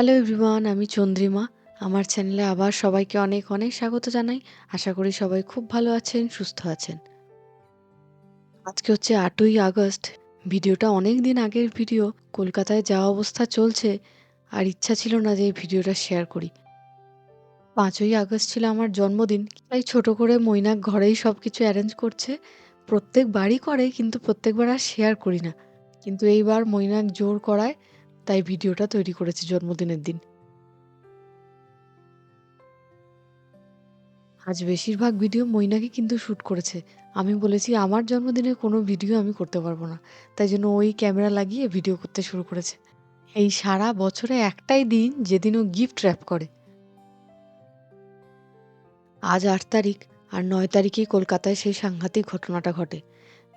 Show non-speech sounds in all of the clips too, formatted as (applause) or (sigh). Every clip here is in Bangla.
হ্যালো এভরিওয়ান আমি চন্দ্রিমা। আমার চ্যানেলে আবার সবাইকে অনেক অনেক স্বাগত জানাই। আশা করি সবাই খুব ভালো আছেন, সুস্থ আছেন। আজকে হচ্ছে আটই আগস্ট। ভিডিওটা অনেক দিন আগের ভিডিও। কলকাতায় যাওয়া অবস্থা চলছে, আর ইচ্ছা ছিল না যে এই ভিডিওটা শেয়ার করি। পাঁচই আগস্ট ছিল আমার জন্মদিন। তাই ছোট করে মৈনাক ঘরেই সব কিছু অ্যারেঞ্জ করছে। প্রত্যেক বাড়ি করে, কিন্তু প্রত্যেকবার আর শেয়ার করি না। কিন্তু এইবার মৈনাক জোর করায় তাই ভিডিওটা তৈরি করেছি জন্মদিনের দিন। আজ বেশিরভাগ ভিডিও মৈনাকে কিন্তু শ্যুট করেছে। আমি বলেছি, আমার জন্মদিনে কোনো ভিডিও আমি করতে পারব না। তাই জন্য ওই ক্যামেরা লাগিয়ে ভিডিও করতে শুরু করেছে। এই সারা বছরে একটাই দিন যেদিন ও গিফট র্যাপ করে। আজ আট তারিখ আর নয় তারিখেই কলকাতায় সেই সাংঘাতিক ঘটনাটা ঘটে।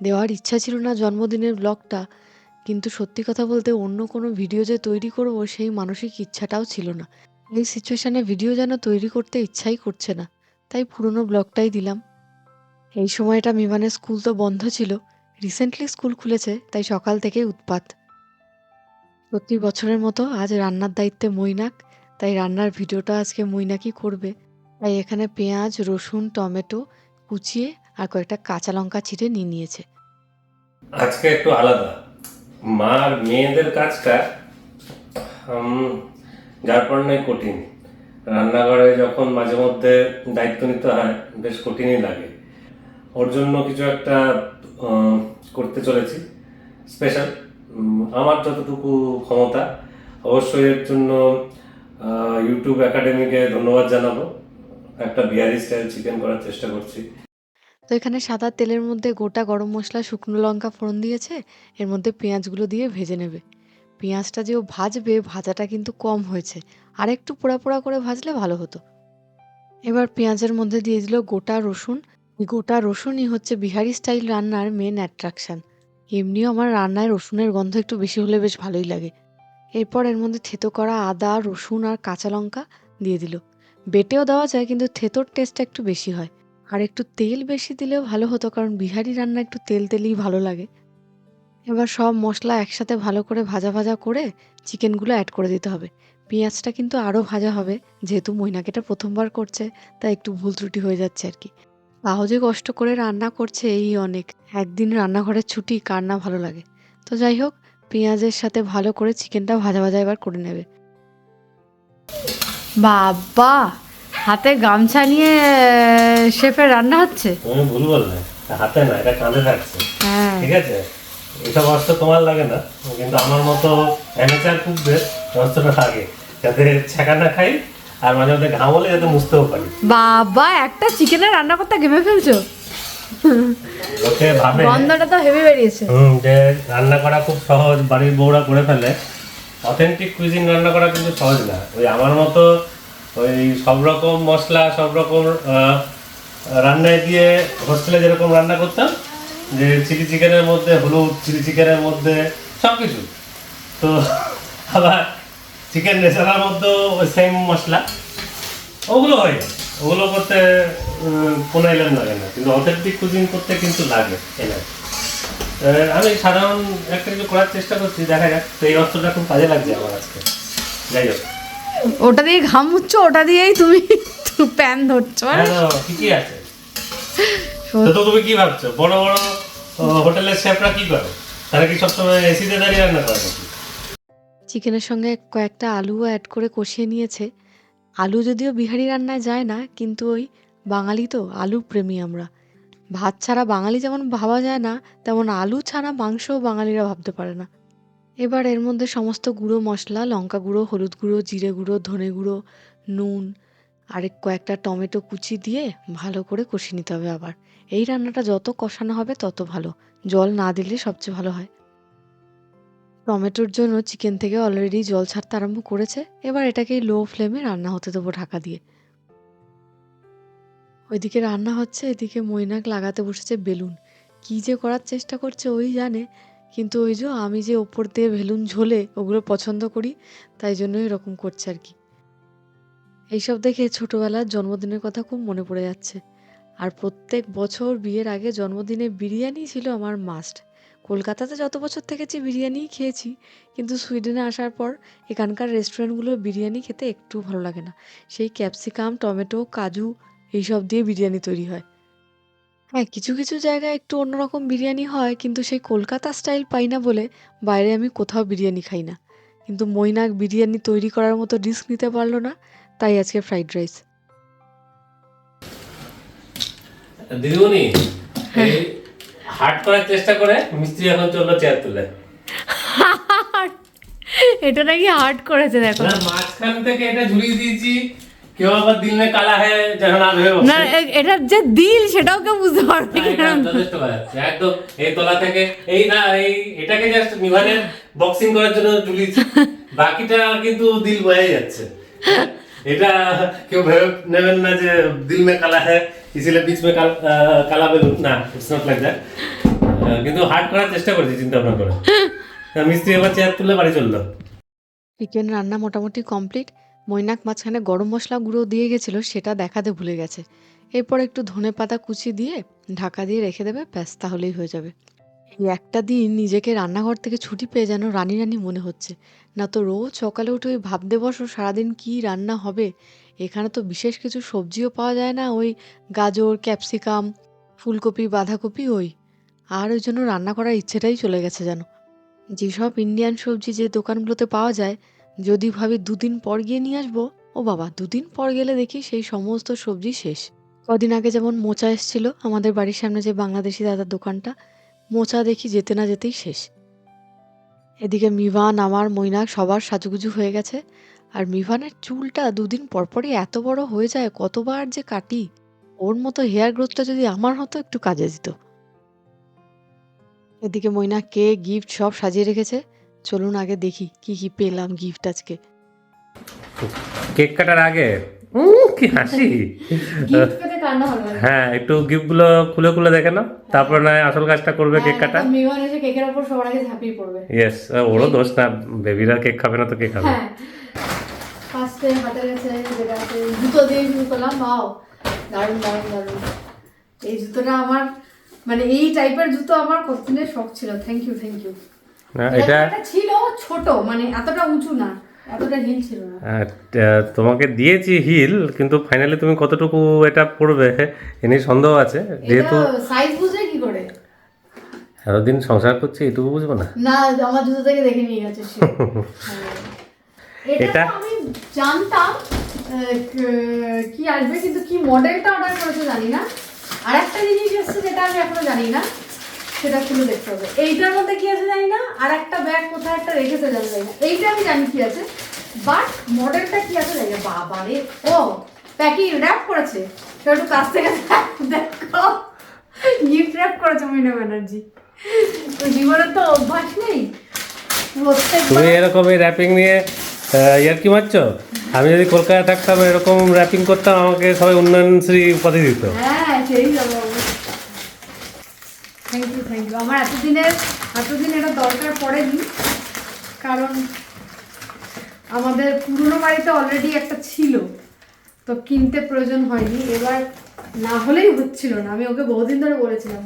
দেওয়ার ইচ্ছা ছিল না জন্মদিনের ব্লগটা কিন্তু সত্যি কথা বলতে অন্য কোনো ভিডিও যে তৈরি করব, সেই মানসিক ইচ্ছাটাও ছিল না। এই সিচুয়েশানে ভিডিও যেন তৈরি করতে ইচ্ছাই করছে না। তাই পুরনো ব্লগটাই দিলাম। এই সময়টা মিমানের স্কুল তো বন্ধ ছিল। রিসেন্টলি স্কুল খুলেছে, তাই সকাল থেকে উৎপাত। প্রতি বছরের মতো আজ রান্নার দায়িত্বে মৈনাক, তাই রান্নার ভিডিওটা আজকে মৈনাকই করবে। তাই এখানে পেঁয়াজ, রসুন, টমেটো কুচিয়ে আর কয়েকটা কাঁচা লঙ্কা ছিঁড়ে নিয়ে নিয়েছে। আজকে একটু আলাদা। মার মেয়েদের কাজটা যার পড়ায় কঠিন। রান্নাঘরে যখন মাঝে মধ্যে দায়িত্ব নিতে হয়, বেশ কঠিনই লাগে। ওর জন্য কিছু একটা করতে চলেছি স্পেশাল আমার যতটুকু ক্ষমতা, অবশ্যই এর জন্য ইউটিউব একাডেমিকে ধন্যবাদ জানাব। একটা বিহারি স্টাইল চিকেন করার চেষ্টা করছি। তো এখানে সাদা তেলের মধ্যে গোটা গরম মশলা, শুকনো লঙ্কা ফোড়ন দিয়েছে। এর মধ্যে পেঁয়াজগুলো দিয়ে ভেজে নেবে। পেঁয়াজটা যে ও ভাজবে, ভাজাটা কিন্তু কম হয়েছে। আর একটু পোড়া পোড়া করে ভাজলে ভালো হতো। এবার পেঁয়াজের মধ্যে দিয়ে দিল গোটা রসুন। গোটা রসুনই হচ্ছে বিহারি স্টাইল রান্নার মেন অ্যাট্রাকশন এমনিও আমার রান্নায় রসুনের গন্ধ একটু বেশি হলে বেশ ভালোই লাগে। এরপর এর মধ্যে থেতো করা আদা, রসুন আর কাঁচা লঙ্কা দিয়ে দিল। বেটেও দেওয়া যায়, কিন্তু থেতোর টেস্টটা একটু বেশি হয়। আর একটু তেল বেশি দিলেও ভালো হতো, কারণ বিহারি রান্না একটু তেল তেলেই ভালো লাগে। এবার সব মশলা একসাথে ভালো করে ভাজা ভাজা করে চিকেনগুলো অ্যাড করে দিতে হবে। পেঁয়াজটা কিন্তু আরও ভাজা হবে, যেহেতু মৈনাকেটা প্রথমবার করছে, তাই একটু ভুল ত্রুটি হয়ে যাচ্ছে আর কি। তাও যে কষ্ট করে রান্না করছে এই অনেক, একদিন রান্নাঘরের ছুটি, কার না ভালো লাগে। তো যাই হোক, পেঁয়াজের সাথে ভালো করে চিকেনটা ভাজা ভাজা এবার করে নেবে। বাবা! হাতে গামছা নিয়ে শেফের রান্না হচ্ছে? তুমি ভুল বললে হাতে না এটা কাঁধে থাকছে। হ্যাঁ। ঠিক আছে? এসব অস্ত্র তোমার লাগে না কিন্তু আমার মতো অ্যামেচার কুকদের অস্ত্রটা লাগে যাতে ছ্যাঁকা না খাই আর মাঝে মধ্যে ঘাম হলে যাতে মুছতেও পারি। বাবা একটা চিকেনের রান্না করতে ঘেমে ফেলছো? লোকে ভাবে। গন্ধটা তো হেভি বেরিয়েছে। হুম যে রান্না করা খুব সহজ বাড়ির বউরা করে ফেলে। অথেন্টিক কুইজিন রান্না করা কিন্তু সহজ না। ওই আমার মতো ওই সব রকম মশলা, সব রকম রান্নায় দিয়ে হোস্টেলে যেরকম রান্না করতাম, যে চিলি চিকেনের মধ্যে, হলুদ চিলি চিকেনের মধ্যে সব কিছু তো (laughs) আবার চিকেন রেসালার মধ্যেও ওই সেম মশলা। ওগুলো হয়। ওগুলো করতে কোনো এলেন লাগে না। কিন্তু অথেন্টিক কুজিন করতে কিন্তু লাগে এলেন আমি সাধারণ একটা কিছু করার চেষ্টা করছি, দেখা যাক। তো এই অস্ত্রটা খুব কাজে লাগছে আমার আজকে। যাই হোক। ওটা দিয়ে ঘাম মুচ্ছ ওটা দিয়েই তুমি (laughs) প্যান ধরছো হ্যাঁ তো ঠিকই আছে। তো তো তুমি কি ভাবছ? বড় বড় হোটেলের শেফরা কি করে? তারা কি সবসময় এসিতে দাঁড়িয়ে রান্না করে চিকেনের সঙ্গে কয়েকটা আলুও অ্যাড করে কষিয়ে নিয়েছে। আলু যদিও বিহারি রান্নায় যায় না কিন্তু ওই বাঙালি তো আলু প্রেমী আমরা ভাত ছাড়া বাঙালি যেমন ভাবা যায় না তেমন আলু ছাড়া মাংসও বাঙালিরা ভাবতে পারে না। এবার এর মধ্যে সমস্ত গুঁড়ো মশলা, লঙ্কা গুঁড়ো, হলুদ গুঁড়ো, জিরে গুঁড়ো, ধনে গুঁড়ো, নুন আরেক কয়েকটা টমেটো কুচি দিয়ে ভালো করে কষিয়ে নিতে হবে আবার। এই রান্নাটা যত কষানো হবে তত ভালো। জল না দিলে সবচেয়ে ভালো হয়। টমেটোর জন্য চিকেন থেকে অলরেডি জল ছাড়তে আরম্ভ করেছে। এবার এটাকে লো ফ্লেমে রান্না হতে দেবো ঢাকা দিয়ে। ওইদিকে রান্না হচ্ছে, এদিকে মৈনাক লাগাতে বসেছে বেলুন। কি যে করার চেষ্টা করছে ওই জানে। কিন্তু ওই যে আমি যে ওপর দিয়ে বেলুন ঝোলে ওগুলো পছন্দ করি, তাই জন্য এরকম করছে আর কি। এইসব দেখে ছোটবেলার জন্মদিনের কথা খুব মনে পড়ে যাচ্ছে। আর প্রত্যেক বছর বিয়ের আগে জন্মদিনে বিরিয়ানি ছিল আমার মাস্ট কলকাতাতে যত বছর থেকেছি বিরিয়ানিই খেয়েছি, কিন্তু সুইডেনে আসার পর এখানকার রেস্টুরেন্টগুলো বিরিয়ানি খেতে একটু ভালো লাগে না। সেই ক্যাপসিকাম, টমেটো, কাজু, এইসব দিয়ে বিরিয়ানি তৈরি হয়। হ্যাঁ কিছু কিছু জায়গায় একটু অন্যরকম বিরিয়ানি হয় কিন্তু সেই কলকাতা স্টাইল পাই না বলে বাইরে আমি কোথাও বিরিয়ানি খাই না। কিন্তু মৈনাক বিরিয়ানি তৈরি করার মতো রিস্ক নিতে পারল না তাই আজকে ফ্রাইড রাইস। দিদিমণি এই হাট করার চেষ্টা করে মিস্ত্রি এখন চলল চেয়ার তুলে। (laughs) এটা নাকি হার্ড করেছে দেখো। না মাঝখান থেকে এটা ঝুলিয়ে দিয়েছি কেউ আবার দিল মে কালা হ্যায় যেন না ভেবে। না বসে। যে দিল সেটাও কেউ বুঝতে পারবে না, এটা যথেষ্ট হয়ে একদম এই তলা থেকে এই না এই এটাকে জাস্ট নিভানের বক্সিং করার জন্য ঝুলিয়েছি (laughs) বাকিটা কিন্তু দিল বয়ে যাচ্ছে। এটা কেউ ভেবে নেবেন না যে দিল মে কালা হ্যায় ইসিলে বিচ মে কালা বেলুন না ইটস নট লাইক দ্যাট কিন্তু হার্ড করার চেষ্টা করেছি চিন্তা ভাবনা করে। (laughs) মিস্ত্রি এবার চেয়ার তুলে বাড়ি চলল। চিকেন রান্না মোটামুটি কমপ্লিট মৈনাক মাঝখানে গরম মশলা গুঁড়ো দিয়ে গেছিল, সেটা দেখাতে ভুলে গেছে। এরপর একটু ধনে পাতা কুচি দিয়ে ঢাকা দিয়ে রেখে দেবে, ব্যাস, তাহলেই হয়ে যাবে। এই একটা দিন নিজেকে রান্নাঘর থেকে ছুটি পেয়ে যেন রানী রানী মনে হচ্ছে। না তো রোজ সকালে উঠে ওই ভাবতে বসো, সারাদিন কি রান্না হবে? এখানে তো বিশেষ কিছু সবজিও পাওয়া যায় না, ওই গাজর, ক্যাপসিকাম, ফুলকপি, বাঁধাকপি, ওই। আর ওই জন্য রান্না করার ইচ্ছেটাই চলে গেছে যেন। যেসব ইন্ডিয়ান সবজি যে দোকানগুলোতে পাওয়া যায় যদি ভাবি দুদিন পর গিয়ে নিয়ে আসব, ও বাবা, দুদিন পর গেলে দেখি সেই সমস্ত সবজি শেষ। কদিন আগে যেমন মোচা এসেছিল, আমাদের বাড়ির সামনে যে বাংলাদেশি দাদার দোকানটা, মোচা দেখি যেতে না যেতেই শেষ। এদিকে মিভান, আমার, মৈনাক সবার সাজুগুজু হয়ে গেছে। আর মিভানের চুলটা দুদিন পরপরই এত বড় হয়ে যায়, কতবার যে কাটি। ওর মতো হেয়ার গ্রোথটা যদি আমার হতো, একটু কাজে দিত। এদিকে মৈনা কেক গিফট সব সাজিয়ে রেখেছে। চলুন আগে দেখি কি কি পেলাম গিফট আজকে। কেক কাটার আগে? কি হাসি। হ্যাঁ একটু গিফটগুলো খুলে খুলে দেখে নাও। তারপর না হয় আসল কাজটা করবে কেক কাটা। হ্যাঁ, মেহমান এসে কেকের উপর সবার আগে ঝাঁপিয়ে পড়বে। ইয়েস ওরও দোষ না। বেবিরা কেক খাবে না তো কে খাবে? হ্যাঁ। ফার্স্টে যেটা জুতো দিয়ে শুরু করলাম। বাও দারুণ দারুণ দারুণ। এই জুতোটা আমার মানে এই টাইপের জুতো আমার কতদিনের শখ ছিল। থ্যাংক ইউ থ্যাংক ইউ না, এটা ছিল ছোট মানে এতটা উঁচু না এতটা হিল ছিল না। তোমাকে দিয়েছি হিল কিন্তু ফাইনালি তুমি কতটুকু এটা পড়বে এ নিয়ে সন্দেহ আছে যেহেতু সাইজ বুঝে কি করে? এতদিন সংসার করছি এটুকু বুঝব না। না আমার জুতো থেকে দেখে নিয়ে গেছে। (laughs) এটা এটা- আমি জানতাম কি আসবে কিন্তু কি মডেলটা অর্ডার করেছে জানি না। আর একটা জিনিস এসছে যেটা আমি এখনও জানি না। সেটা খুলে দেখতে হবে। এইটার মধ্যে কি আছে জানি না? আর একটা ব্যাগ কোথায় একটা রেখেছে জানি জানি না। এইটা আমি জানি কি আছে। বাট মডেলটা কি আছে জানি না। বাবা রে ও প্যাকিং র্যাপ করেছে। একটু কাছ থেকে (laughs) দেখো। গিফট র্যাপ করেছে মীনা ব্যানার্জি। তো জীবনের তো অভ্যাস নেই। তুমি এরকম এই র্যাপিং নিয়ে ইয়ার কি মারছো আমি যদি কলকাতায় থাকতাম এরকম র্যাপিং করতাম আমাকে সবাই উন্নয়নশ্রী উপাধি দিত। হ্যাঁ সেই থ্যাংক ইউ থ্যাংক ইউ আমার এতদিনের এতদিন এটা দরকার পড়েনি কারণ আমাদের পুরনো বাড়িতে অলরেডি একটা ছিল তো কিনতে প্রয়োজন হয়নি। এবার না হলেই হচ্ছিল না আমি ওকে বহুদিন ধরে বলেছিলাম।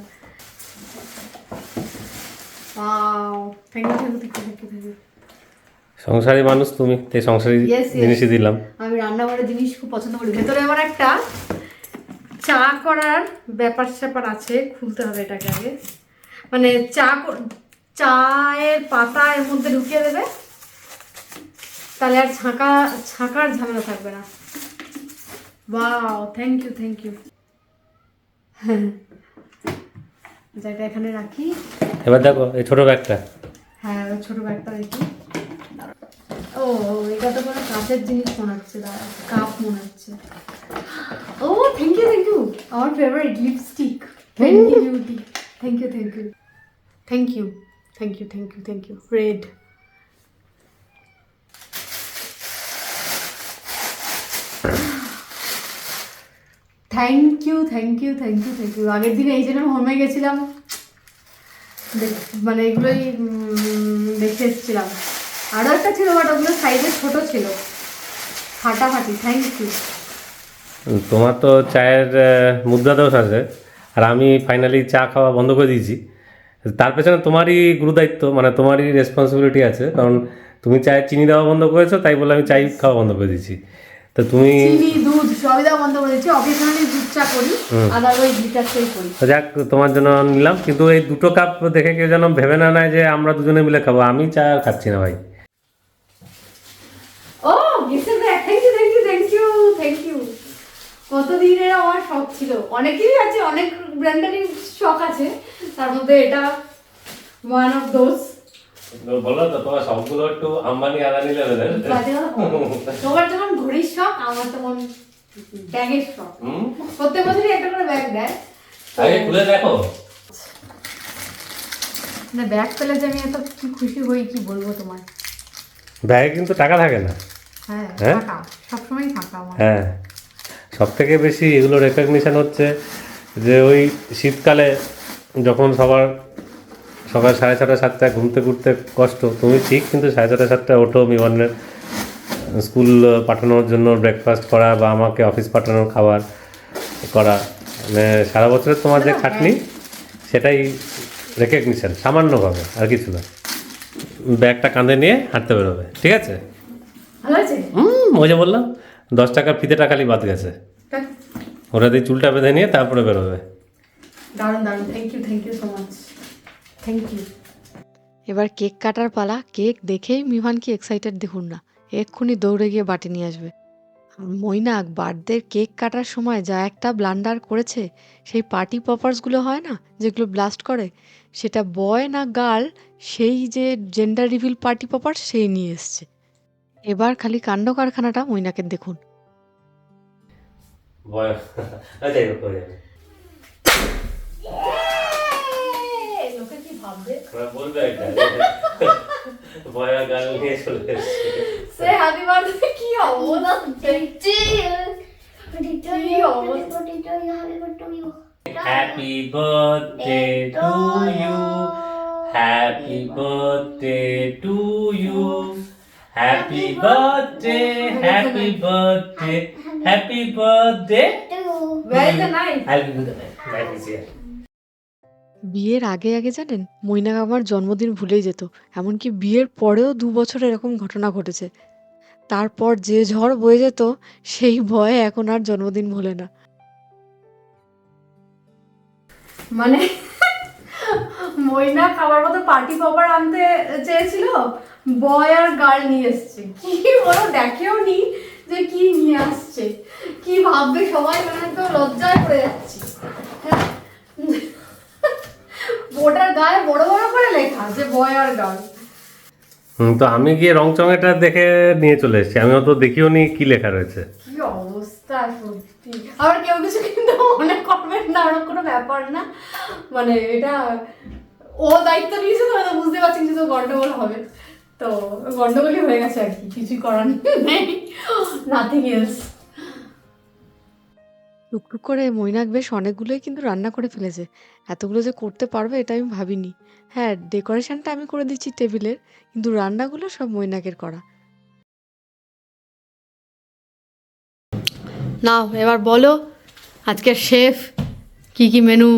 Thank you thank you thank you thank you সংসারী মানুষ তুমি তাই সংসারী. জিনিসই দিলাম। আমি রান্নাঘরের জিনিস খুব পছন্দ করি। ভেতরে আমার একটা চা করার ব্যাপার স্যাপার আছে খুলতে হবে এটাকে আগে। মানে চা চায়ের পাতা এর মধ্যে ঢুকিয়ে দেবে তাহলে আর ছাঁকা ছাঁকার ঝামেলা থাকবে না। বাও থ্যাংক ইউ থ্যাংক ইউ যেটা এখানে রাখি। এবার দেখো এই ছোট ব্যাগটা। হ্যাঁ ওই ছোট ব্যাগটা দেখি। ও এটা তো কোনো কাঁচের জিনিস মনে হচ্ছে দাঁড়া কাপ মনে হচ্ছে। ও থ্যাংক ইউ থ্যাংক ইউ আমার favourite lipstick Fenty Beauty thank you thank you thank you thank you thank you thank you red thank you thank you thank you thank you আগের দিন এই জন্য হোমে গেছিলাম। দেখ- মানে এগুলোই দেখে এসেছিলাম। আরও একটা ছিল বাট ওগুলো সাইজে ছোট ছিল। ফাটাফাটি থ্যাংক ইউ তোমার তো চায়ের মুদ্রা দোষ আছে। আর আমি ফাইনালি চা খাওয়া বন্ধ করে দিয়েছি। তার পেছনে তোমারই গুরুদায়িত্ব মানে তোমারই রেসপন্সিবিলিটি আছে। কারণ তুমি চায়ের চিনি দেওয়া বন্ধ করেছ তাই বলে আমি চাই খাওয়া বন্ধ করে দিয়েছি। তো তুমি চিনি দুধ সবই দেওয়া বন্ধ করে অকেশনালি দুধ চা করি আদারওয়াইজ লিটার চাই করি যাক তোমার জন্য নিলাম। কিন্তু এই দুটো কাপ দেখে কেউ যেন ভেবে না নেয় যে আমরা দুজনে মিলে খাব। আমি চা খাচ্ছি না ভাই ও গেসের bag thank you thank you thank you thank you কতদিনের আমার শখ ছিল? অনেকেরই আছে অনেক ব্র্যান্ডেরই শখ আছে। তার মধ্যে এটা ওয়ান অফ দোজ বলো তো তোমার সবগুলো একটু আম্বানি আদানি লেভেলের তোমার যেমন ঘড়ির শখ আমার তেমন ব্যাগের শখ। প্রত্যেক বছরই একটা করে ব্যাগ দেয়। আগে খুলে দেখো। না ব্যাগ পেলে যে আমি এত খুশি হই কি বলব তোমার ব্যাগে কিন্তু টাকা থাকে না। হ্যাঁ হ্যাঁ? সবসময় ফাঁকা আমার। হ্যাঁ। সব থেকে বেশি এগুলো রেকগনিশন হচ্ছে যে ওই শীতকালে যখন সবার সকাল সাড়ে ছটা সাতটায় ঘুমতে ঘুরতে কষ্ট তুমি ঠিক কিন্তু সাড়ে ছটা সাতটায় ওঠো মিমানের স্কুল পাঠানোর জন্য ব্রেকফাস্ট করা বা আমাকে অফিস পাঠানোর খাবার করা। মানে সারা বছরের তোমার যে খাটনি সেটাই রেকগনিশন সামান্যভাবে আর কিছু না। ব্যাগটা কাঁধে নিয়ে হাঁটতে বেরোবে ঠিক আছে? হুম যে বললাম। দশ টাকার ফিতেটা খালি বাদ গেছে। ওটা দিয়ে চুলটা বেঁধে নিয়ে তারপরে বেরোবে। দারুণ দারুণ। Thank you thank you so much thank you এবার কেক কাটার পালা। কেক দেখেই মিভান কি এক্সাইটেড দেখুন না। এক্ষুনি দৌড়ে গিয়ে বাটি নিয়ে আসবে। মৈনাক বার্থডে কেক কাটার সময় যা একটা ব্লান্ডার করেছে সেই পার্টি পপার্সগুলো হয় না যেগুলো ব্লাস্ট করে সেটা বয় না গার্ল সেই যে জেন্ডার রিভিল পার্টি পপার্স সেই নিয়ে এসছে। এবার খালি কাণ্ড কারখানাটা মৈনাকের দেখুন হয়ে happy birthday Happy birthday to you. Happy birthday to you. Happy birthday, happy birthday, happy birthday. Where is the knife? I'll give you the knife. Knife is here. বিয়ের আগে আগে জানেন মৈনাক আমার জন্মদিন ভুলেই যেত এমনকি বিয়ের পরেও দু বছর এরকম ঘটনা ঘটেছে তারপর যে ঝড় বয়ে যেত সেই ভয়ে এখন আর জন্মদিন ভোলে না মানে ময়না খাবার মতো পার্টি পপার আনতে চেয়েছিল। বয় আর গার্ল নিয়ে এসছে। কি বলো দেখেও নি যে কি নিয়ে আসছে। কি ভাববে সবাই মানে তো লজ্জায় পড়ে যাচ্ছি। হ্যাঁ। ওটার গায়ে বড় বড় করে লেখা যে বয় আর গার্ল তো আমি গিয়ে রং চঙেটা দেখে নিয়ে চলে এসেছি। আমি অত দেখিও নি কি লেখা রয়েছে। কি অবস্থা সত্যি। আবার কেউ কিছু কিন্তু মনে করবেন না ওরকম কোনো ব্যাপার না। মানে এটা ও দায়িত্ব নিয়েছে তো তো বুঝতে পারছি যে তো গন্ডগোল হবে। তো গন্ডগোলই হয়ে গেছে আর কি কিছুই করার নেই। নাথিং এলস টুকটুক করে মৈনাক বেশ অনেকগুলোই কিন্তু রান্না করে ফেলেছে। এতগুলো যে করতে পারবে এটা আমি ভাবিনি। হ্যাঁ ডেকোরেশনটা আমি করে দিচ্ছি টেবিলের কিন্তু রান্নাগুলো সব মৈনাকের করা। নাও এবার বলো আজকে শেফ কি কি মেনু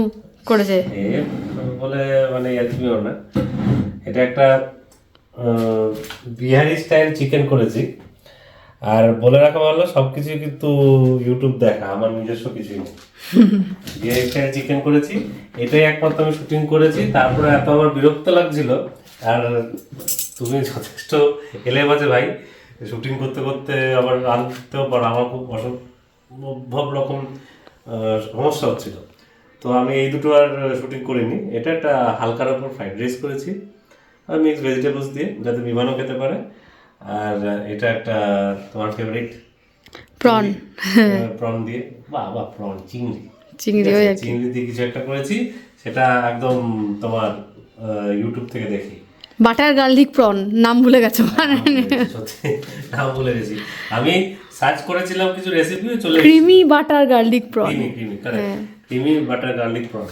করেছে? বলে মানে ইয়ার্কিও না। এটা একটা বিহারি স্টাইল চিকেন করেছি। আর বলে রাখা ভালো সবকিছু কিন্তু ইউটিউব দেখা আমার নিজস্ব কিছুই নেই। (laughs) বিহারি স্টাইল চিকেন করেছি এটাই একমাত্র আমি শুটিং করেছি তারপরে এত আমার বিরক্ত লাগছিল। আর তুমি যথেষ্ট এলে বাজে ভাই শুটিং করতে করতে আবার রাঁধতেও পারো আমার খুব অসম্ভব রকম সমস্যা হচ্ছিল। তো আমি এই দুটো আর শুটিং করিনি। এটা একটা হালকার ওপর ফ্রাইড রাইস করেছি। আর মিক্স ভেজিটেবলস দিয়ে যাতে বিমানও খেতে পারে। আর এটা একটা তোমার ফেভারিট প্রন প্রন দিয়ে। বা বা প্রন চিংড়ি চিংড়ি? চিংড়ি দিয়ে কিছু একটা করেছি। সেটা একদম তোমার ইউটিউব থেকে দেখি। বাটার গার্লিক প্রন নাম ভুলে গেছো। সত্যি নাম ভুলে গেছি। আমি সার্চ করেছিলাম কিছু রেসিপি চলে creamy butter garlic prawn creamy creamy creamy butter garlic prawn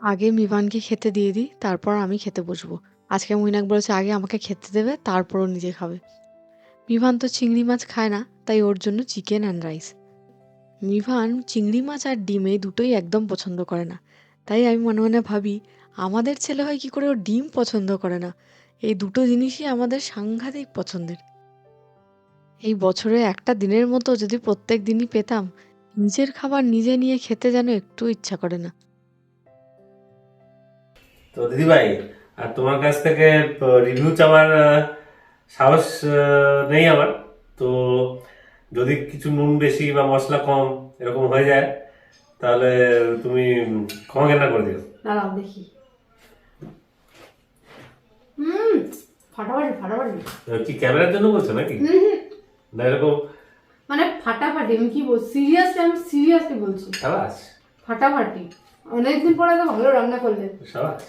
আগে মিভানকে খেতে দিয়ে দিই, তারপর আমি খেতে বসবো। আজকে মৈনাক বলেছে, আগে আমাকে খেতে দেবে, তারপরও নিজে খাবে। মিভান তো চিংড়ি মাছ খায় না, তাই ওর জন্য চিকেন অ্যান্ড রাইস মিভান চিংড়ি মাছ আর ডিম দুটোই একদম পছন্দ করে না। তাই আমি মনে মনে ভাবি, আমাদের ছেলে হয় কি করে ও ডিম পছন্দ করে না? এই দুটো জিনিসই আমাদের সাংঘাতিক পছন্দের। এই বছরে একটা দিনের মতো যদি প্রত্যেক দিনই পেতাম নিজের খাবার নিজে নিয়ে খেতে যেন একটু ইচ্ছা করে না। তো দিদিভাই আর তোমার কাছ থেকে রিভিউ চাওয়ার সাহস নেই আমার। তো যদি কিছু নুন বেশি বা মশলা কম এরকম হয়ে যায় তাহলে তুমি ক্ষমা জ্ঞানা করে দিও। দাঁড়াও দেখি। হুম ফাটাফাটি ফাটাফাটি। কি ক্যামেরার জন্য বলছো নাকি? না এরকম মানে ফাটাফাটি আমি কি বল সিরিয়াসলি আমি সিরিয়াসলি বলছি। সাবাস। ফাটাফাটি। অনেকদিন পরে তো ভালো রান্না করলে। সাবাস।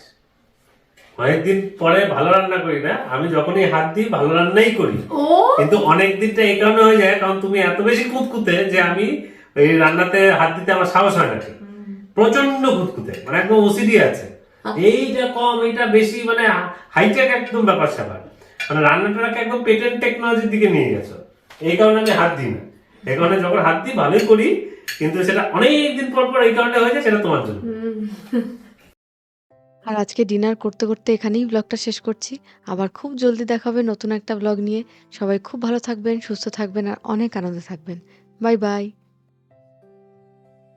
অনেকদিন পরে ভালো রান্না করি না আমি যখনই হাত দিই ভালো রান্নাই করি। ও! কিন্তু অনেক দিনটা এই কারণে হয়ে যায় কারণ তুমি এত বেশি কুতকুতে যে আমি এই রান্নাতে হাত দিতে আমার সাহস হয় না ঠিক। প্রচণ্ড কুতকুতে মানে একদম ওসিডি আছে। এইটা কম এইটা বেশি মানে হাইটেক একদম ব্যাপার স্যাপার। মানে রান্নাটাকে একদম পেটেন্ট টেকনোলজির দিকে নিয়ে গেছো। এই কারণে আমি হাত দিই না। কারণে যখন হাত দিই ভালোই করি, কিন্তু সেটা অনেক দিন পর পর এই কারণে হয়েছে, সেটা তোমার জন্য। আর আজকে ডিনার করতে করতে এখানেই ব্লগটা শেষ করছি। আবার খুব জলদি দেখা হবে নতুন একটা ব্লগ নিয়ে। সবাই খুব ভালো থাকবেন, সুস্থ থাকবেন, আর অনেক আনন্দে থাকবেন। Bye bye.